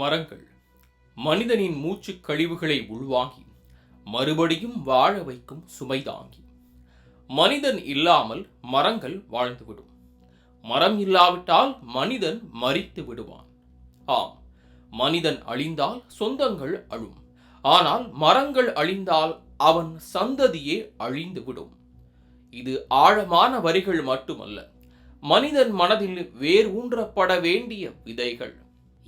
மரங்கள். மனிதனின் மூச்சு கழிவுகளை உள்வாங்கி மறுபடியும் வாழ வைக்கும் சுமைதாங்கி மனிதன் இல்லாமல் மரங்கள் வாழ்ந்துவிடும். மரம் இல்லாவிட்டால் மனிதன் மரித்து விடுவான். ஆம் மனிதன் அழிந்தால் சொந்தங்கள் அழும். ஆனால் மரங்கள் அழிந்தால் அவன் சந்ததியே அழிந்து விடும். இது ஆழமான வரிகள் மட்டுமல்ல மனிதன் மனதில் வேர் ஊன்றப்பட வேண்டிய விதைகள்.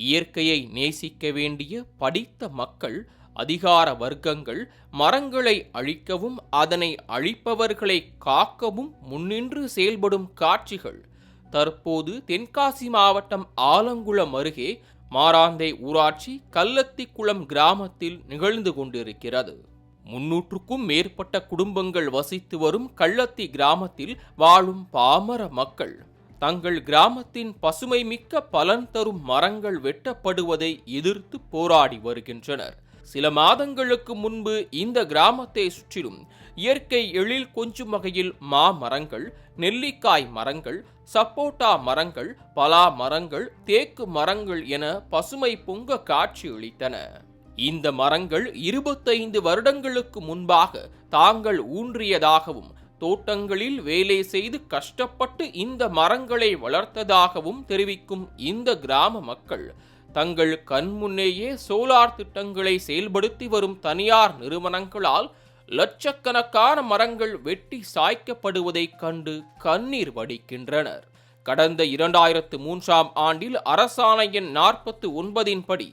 இயற்கையை நேசிக்க வேண்டிய படித்த மக்கள் அதிகார வர்க்கங்கள் மரங்களை அழிக்கவும் அதனை அழிப்பவர்களை காக்கவும் முன்னின்று செயல்படும் காட்சிகள். தற்போது தென்காசி மாவட்டம் ஆலங்குளம் அருகே மாராந்தை ஊராட்சி கல்லத்திக்குளம் கிராமத்தில் நிகழ்ந்து கொண்டிருக்கிறது. முன்னூற்றுக்கும் மேற்பட்ட குடும்பங்கள் வசித்து வரும் கள்ளத்தி கிராமத்தில் வாழும் பாமர மக்கள் தங்கள் கிராமத்தின் பசுமை மிக்க பலன் தரும் மரங்கள் வெட்டப்படுவதை எதிர்த்து போராடி வருகின்றனர். சில மாதங்களுக்கு முன்பு இந்த கிராமத்தை சுற்றிலும் இயற்கை எழில் கொஞ்சும் வகையில் மா மரங்கள் நெல்லிக்காய் மரங்கள் சப்போட்டா மரங்கள் பலா மரங்கள் தேக்கு மரங்கள் என பசுமை பொங்க காட்சியளித்தன இந்த மரங்கள் இருபத்தைந்து வருடங்களுக்கு முன்பாக தாங்கள் ஊன்றியதாகவும் தோட்டங்களில் வேலை செய்து கஷ்டப்பட்டு இந்த மரங்களை வளர்த்ததாகவும் தெரிவிக்கும் இந்த கிராம மக்கள் தங்கள் கண்முன்னேயே சோலார் திட்டங்களை செயல்படுத்தி வரும் தனியார் நிறுவனங்களால் லட்சக்கணக்கான மரங்கள் வெட்டி சாய்க்கப்படுவதைக் கண்டு கண்ணீர் வடிக்கின்றனர். கடந்த இரண்டாயிரத்து மூன்றாம் ஆண்டில் அரசாணை எண் நாற்பத்து ஒன்பதின்படி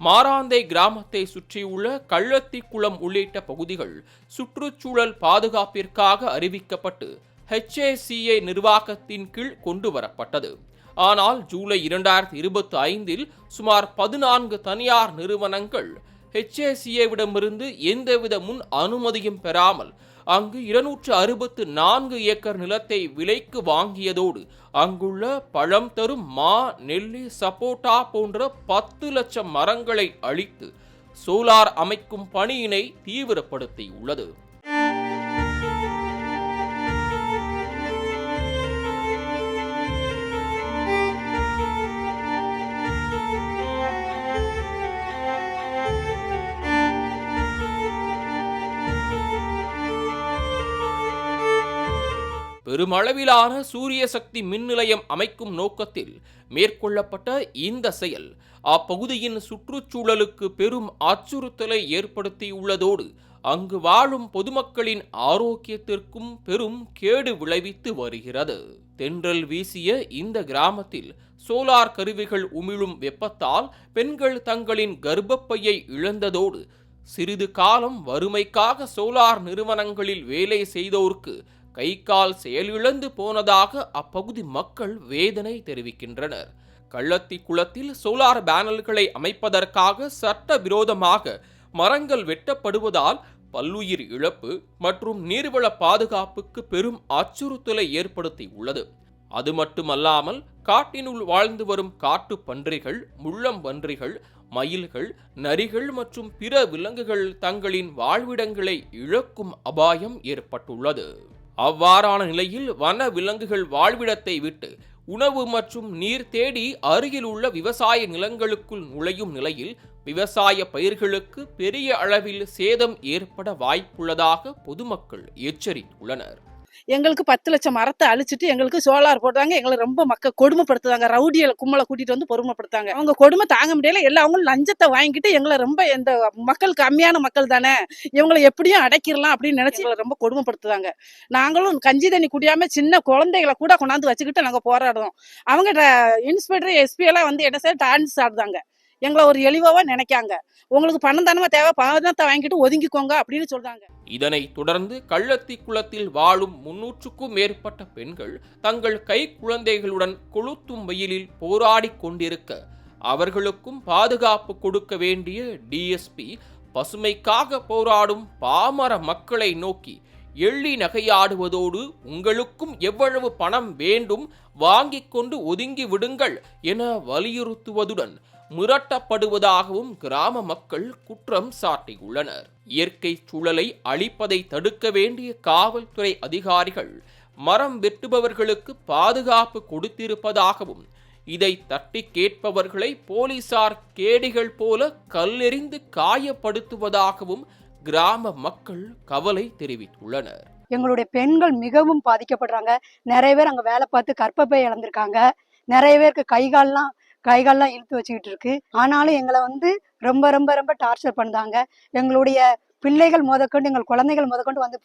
மாராந்தை கிராமத்தை சுற்றியுள்ள கள்ளத்திக்குளம் உள்ளிட்ட பகுதிகள் சுற்றுச்சூழல் பாதுகாப்பிற்காக அறிவிக்கப்பட்டு ஹெச்ஏசிஏ நிர்வாகத்தின் கீழ் கொண்டு வரப்பட்டது ஆனால் ஜூலை இரண்டாயிரத்தி இருபத்தி ஐந்தில் சுமார் பதினான்கு தனியார் நிறுவனங்கள் ஹெச்ஏசிஏவிடமிருந்து எந்தவித முன் அனுமதியும் பெறாமல் அங்கு இருநூற்று அறுபத்து நான்கு ஏக்கர் நிலத்தை விலைக்கு வாங்கியதோடு அங்குள்ள பழம் தரும் மா நெல்லி சப்போட்டா போன்ற பத்து லட்சம் மரங்களை அழித்து சோலார் அமைக்கும் பணியினை தீவிரப்படுத்தியுள்ளது. பெருமளவிலான சூரிய சக்தி மின் நிலையம் அமைக்கும் நோக்கத்தில் மேற்கொள்ளப்பட்ட இந்த செயல் அப்பகுதியின் சுற்றுச்சூழலுக்கு பெரும் அச்சுறுத்தலை ஏற்படுத்தியுள்ளதோடு அங்கு வாழும் பொதுமக்களின் ஆரோக்கியத்திற்கும் பெரும் கேடு விளைவித்து வருகிறது. தென்றல் வீசிய இந்த கிராமத்தில் சோலார் கருவிகள் உமிழும் வெப்பத்தால் பெண்கள் தங்களின் கர்ப்பப்பையை இழந்ததோடு சிறிது காலம் வறுமைக்காக சோலார் நிறுவனங்களில் வேலை செய்தோருக்கு கை கால் செயலிழந்து போனதாக அப்பகுதி மக்கள் வேதனை தெரிவிக்கின்றனர். கள்ளத்தி குளத்தில் சோலார் பேனல்களை அமைப்பதற்காக சட்ட விரோதமாக மரங்கள் வெட்டப்படுவதால் பல்லுயிர் இழப்பு மற்றும் நீர்வள பாதுகாப்புக்கு பெரும் அச்சுறுத்தலை ஏற்படுத்தி உள்ளது அது மட்டுமல்லாமல் காட்டினுள் வாழ்ந்து வரும் காட்டு பன்றிகள் முள்ளம் பன்றிகள் மயில்கள் நரிகள் மற்றும் பிற விலங்குகள் தங்களின் வாழ்விடங்களை இழக்கும் அபாயம் ஏற்பட்டுள்ளது. அவ்வாறான நிலையில் வன விலங்குகள் வாழ்விடத்தை விட்டு உணவு மற்றும் நீர் தேடி அருகில் உள்ள விவசாய நிலங்களுக்குள் நுழையும் நிலையில் விவசாய பயிர்களுக்கு பெரிய அளவில் சேதம் ஏற்பட வாய்ப்புள்ளதாக பொதுமக்கள் எச்சரித்துள்ளனர். எங்களுக்கு பத்து லட்சம் மரத்தை அழிச்சிட்டு எங்களுக்கு சோலார் போட்டாங்க எங்களை ரொம்ப மக்கள் கொடுமைப்படுத்துதாங்க ரவுடியில் கும்மலை கூட்டிட்டு வந்து பொறுமைப்படுத்தாங்க அவங்க கொடுமை தாங்க முடியல. எல்லா அவங்களும் லஞ்சத்தை வாங்கிட்டு எங்களை ரொம்ப இந்த மக்கள் கம்மியான மக்கள் தானே. இவங்களை எப்படியும் அடைக்கிடலாம் அப்படின்னு நினைச்சு எங்களை ரொம்ப கொடுமைப்படுத்துதாங்க நாங்களும் கஞ்சி தண்ணி குடியாம சின்ன குழந்தைகளை கூட கொண்டாந்து வச்சுக்கிட்டு நாங்க போராடுறோம். அவங்க இன்ஸ்பெக்டர் எஸ்பி எல்லாம் வந்து என்ன சார் டான்ஸ் ஆடுதாங்க எங்களை ஒரு எளிவாவா நினைக்காங்க. உங்களுக்கு பணம் தானமா தேவை? பணத்தை வாங்கிட்டு ஒதுங்கிக்கோங்க அப்படின்னு சொல்றாங்க. இதனை தொடர்ந்து கள்ளத்தி குளத்தில் வாழும் முன்னூற்றுக்கும் மேற்பட்ட பெண்கள் தங்கள் கை குழந்தைகளுடன் கொளுத்தும் வெயிலில் போராடி கொண்டிருக்க அவர்களுக்கும் பாதுகாப்பு கொடுக்க வேண்டிய டிஎஸ்பி பசுமைக்காக போராடும் பாமர மக்களை நோக்கி எள்ளி நகையாடுவதோடு உங்களுக்கும் எவ்வளவு பணம் வேண்டும் வாங்கிக் கொண்டு ஒதுங்கி விடுங்கள் என வலியுறுத்துவதுடன் மிரட்டப்படுவதாகவும் கிராம மக்கள் குற்றம் சாட்டியுள்ளனர். இயற்கை சூழலை அழிப்பதை தடுக்க வேண்டிய காவல்துறை அதிகாரிகள் மரம் வெட்டுபவர்களுக்கு பாதுகாப்பு கொடுத்திருப்பதாகவும் இதை தட்டி கேட்பவர்களை போலீசார் கேடிகள் போல கல்லெறிந்து காயப்படுத்துவதாகவும் கிராம மக்கள் கவலை தெரிவித்துள்ளனர். எங்களுடைய பெண்கள் மிகவும் பாதிக்கப்படுறாங்க. நிறைய பேர் அங்கே வேலை பார்த்து கற்பப்பை இழந்திருக்காங்க. நிறைய பேருக்கு கை கைகள்லாம் இழுத்து வச்சுக்கிட்டு இருக்கு ஆனாலும் எங்களை வந்து ரொம்ப ரொம்ப ரொம்ப டார்ச்சர் பண்ணுறாங்க எங்களுடைய பிள்ளைகள் முதற்கொண்டு எங்கள் குழந்தைகள் முதற்கொண்டு வந்து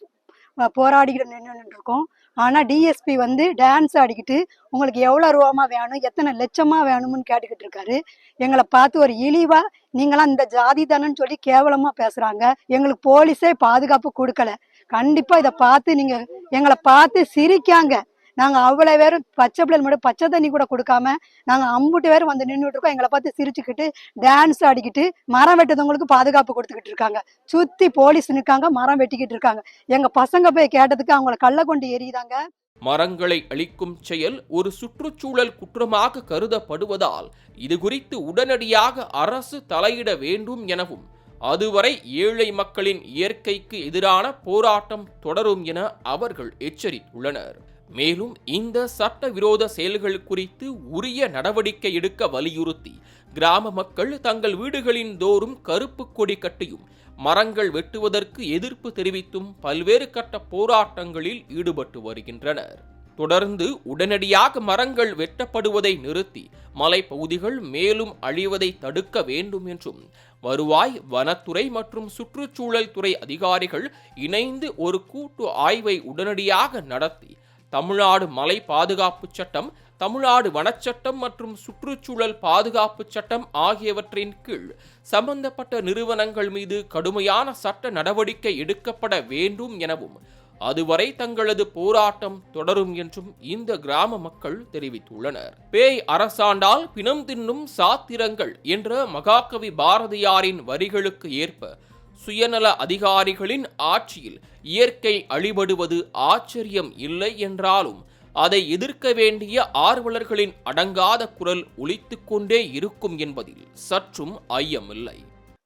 போராடிக்கிட்டு நின்று இருக்கோம் ஆனால் டிஎஸ்பி வந்து டான்ஸ் ஆடிக்கிட்டு உங்களுக்கு எவ்வளோ ரூபாமா வேணும் எத்தனை லட்சமாக வேணும்னு கேட்டுக்கிட்டு இருக்காரு எங்களை பார்த்து ஒரு இழிவாக நீங்களாம் இந்த ஜாதி தானன்னு சொல்லி கேவலமாக பேசுகிறாங்க எங்களுக்கு போலீஸே பாதுகாப்பு கொடுக்கல. கண்டிப்பாக இதை பார்த்து நீங்கள் எங்களை பார்த்து சிரிக்காங்க. நாங்க அவ்வளவு பேரும் பச்சை பிள்ளைகள் மட்டும் பச்சை தண்ணி கூட கொடுக்காம நாங்க அம்புட்டு பேரும் வந்து நின்றுட்டு இருக்கோம் எங்களை பார்த்து சிரிச்சுக்கிட்டு டான்ஸ் ஆடிக்கிட்டு மரம் வெட்டுறவங்களுக்கு பாதுகாப்பு கொடுத்துக்கிட்டு இருக்காங்க. சுத்தி போலீஸ் நிற்காங்க மரம் வெட்டிக்கிட்டு இருக்காங்க. எங்க பசங்க போய் கேட்டதுக்கு அவங்கள கள்ள கொண்டு எரியுதாங்க மரங்களை அழிக்கும் செயல் ஒரு சுற்றுச்சூழல் குற்றமாக கருதப்படுவதால் இது குறித்து உடனடியாக அரசு தலையிட வேண்டும் எனவும் அதுவரை ஏழை மக்களின் இயற்கைக்கு எதிரான போராட்டம் தொடரும் என அவர்கள் எச்சரித்துள்ளனர். மேலும் இந்த சட்டவிரோத செயல்கள் குறித்து உரிய நடவடிக்கை எடுக்க வலியுறுத்தி கிராம மக்கள் தங்கள் வீடுகளின் தோறும் கருப்பு கொடி கட்டியும் மரங்கள் வெட்டுவதற்கு எதிர்ப்பு தெரிவித்தும் பல்வேறு கட்ட போராட்டங்களில் ஈடுபட்டு வருகின்றனர். தொடர்ந்து உடனடியாக மரங்கள் வெட்டப்படுவதை நிறுத்தி மலைப்பகுதிகள் மேலும் அழிவதை தடுக்க வேண்டும் என்றும் வருவாய் வனத்துறை மற்றும் சுற்றுச்சூழல் துறை அதிகாரிகள் இணைந்து ஒரு கூட்டு ஆய்வை உடனடியாக நடத்தி தமிழ்நாடு மலை பாதுகாப்பு சட்டம் தமிழ்நாடு வனச்சட்டம் மற்றும் சுற்றுச்சூழல் பாதுகாப்பு சட்டம் ஆகியவற்றின் கீழ் சம்பந்தப்பட்ட நிறுவனங்கள் மீது கடுமையான சட்ட நடவடிக்கை எடுக்கப்பட வேண்டும் எனவும் அதுவரை தங்களது போராட்டம் தொடரும் என்றும் இந்த கிராம மக்கள் தெரிவித்துள்ளனர். பேய் அரசாண்டால் பிணம் தின்னும் சாத்திரங்கள் என்ற மகாகவி பாரதியாரின் வரிகளுக்கு ஏற்ப சுயநல அதிகாரிகளின் ஆட்சியில் இயற்கை அழிபடுவது ஆச்சரியம் இல்லை என்றாலும் அதை எதிர்க்க வேண்டிய ஆர்வலர்களின் அடங்காத குரல் ஒழித்துக்கொண்டே இருக்கும் என்பதில் சற்றும் ஐயமில்லை.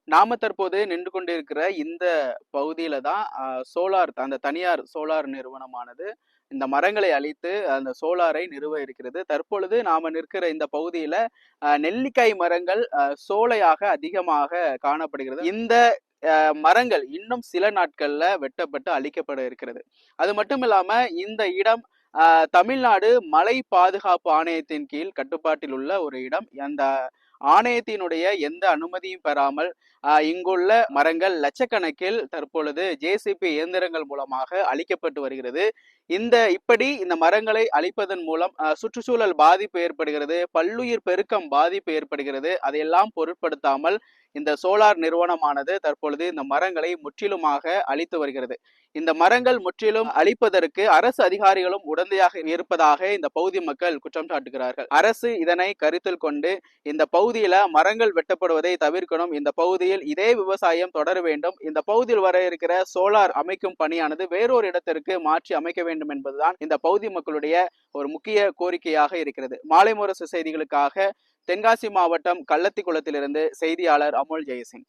நாம தற்போது நின்று கொண்டிருக்கிற இந்த பகுதியில தான் சோலார் அந்த தனியார் சோலார் நிறுவனமானது இந்த மரங்களை அழித்து அந்த சோலாரை நிறுவ இருக்கிறது. தற்பொழுது நாம நிற்கிற இந்த பகுதியில நெல்லிக்காய் மரங்கள் சோலையாக அதிகமாக காணப்படுகிறது. இந்த மரங்கள் இன்னும் சில நாட்கள்ல வெட்டப்பட்டு அழிக்கப்பட இருக்கிறது. அது மட்டும் இல்லாம இந்த இடம் தமிழ்நாடு மலை பாதுகாப்பு ஆணையத்தின் கீழ் கட்டுப்பாட்டில் உள்ள ஒரு இடம். அந்த ஆணையத்தினுடைய எந்த அனுமதியும் பெறாமல் இங்குள்ள மரங்கள் லட்சக்கணக்கில் தற்பொழுது ஜேசிபி இயந்திரங்கள் மூலமாக அழிக்கப்பட்டு வருகிறது. இந்த இப்படி இந்த மரங்களை அழிப்பதன் மூலம் சுற்றுச்சூழல் பாதிப்பு ஏற்படுகிறது பல்லுயிர் பெருக்கம் பாதிப்பு ஏற்படுகிறது. அதையெல்லாம் பொருட்படுத்தாமல் இந்த சோலார் நிறுவனமானது தற்பொழுது இந்த மரங்களை முற்றிலுமாக அழித்து வருகிறது. இந்த மரங்கள் முற்றிலும் அழிப்பதற்கு அரசு அதிகாரிகளும் உடந்தையாக இருப்பதாக இந்த பகுதி மக்கள் குற்றம் சாட்டுகிறார்கள். அரசு இதனை கருத்தில் கொண்டு இந்த பகுதியில மரங்கள் வெட்டப்படுவதை தவிர்க்கணும். இந்த பகுதியில் இதே விவசாயம் தொடர வேண்டும். இந்த பகுதியில் வர இருக்கிற சோலார் அமைக்கும் பணியானது வேறொரு இடத்திற்கு மாற்றி அமைக்க வேண்டும் என்பதுதான் இந்த பகுதி மக்களுடைய ஒரு முக்கிய கோரிக்கையாக இருக்கிறது. மாலை முரசு செய்திகளுக்காக தென்காசி மாவட்டம் கள்ளத்திக்குளத்திலிருந்து செய்தியாளர் அமுல் ஜெயசிங்.